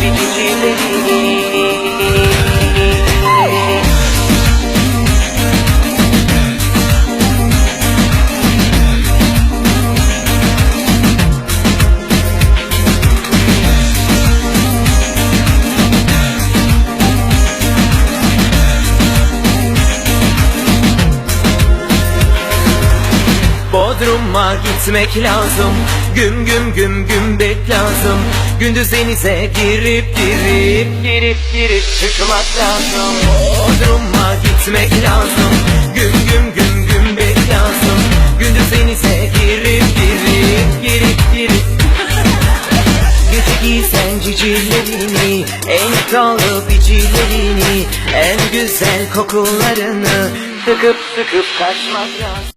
Bicileri Bodrum'a gitmek lazım. Güm güm güm gümbet lazım. Gündüz denize girip girip girip girip çıkmak lazım. Bodrum'a gitmek lazım. Güm güm güm gümbet lazım. Gündüz denize girip girip girip girip. Gece giysen cicilerini En iddialı bicilerini En güzel kokularını Sıkıp sıkıp kaçmak lazım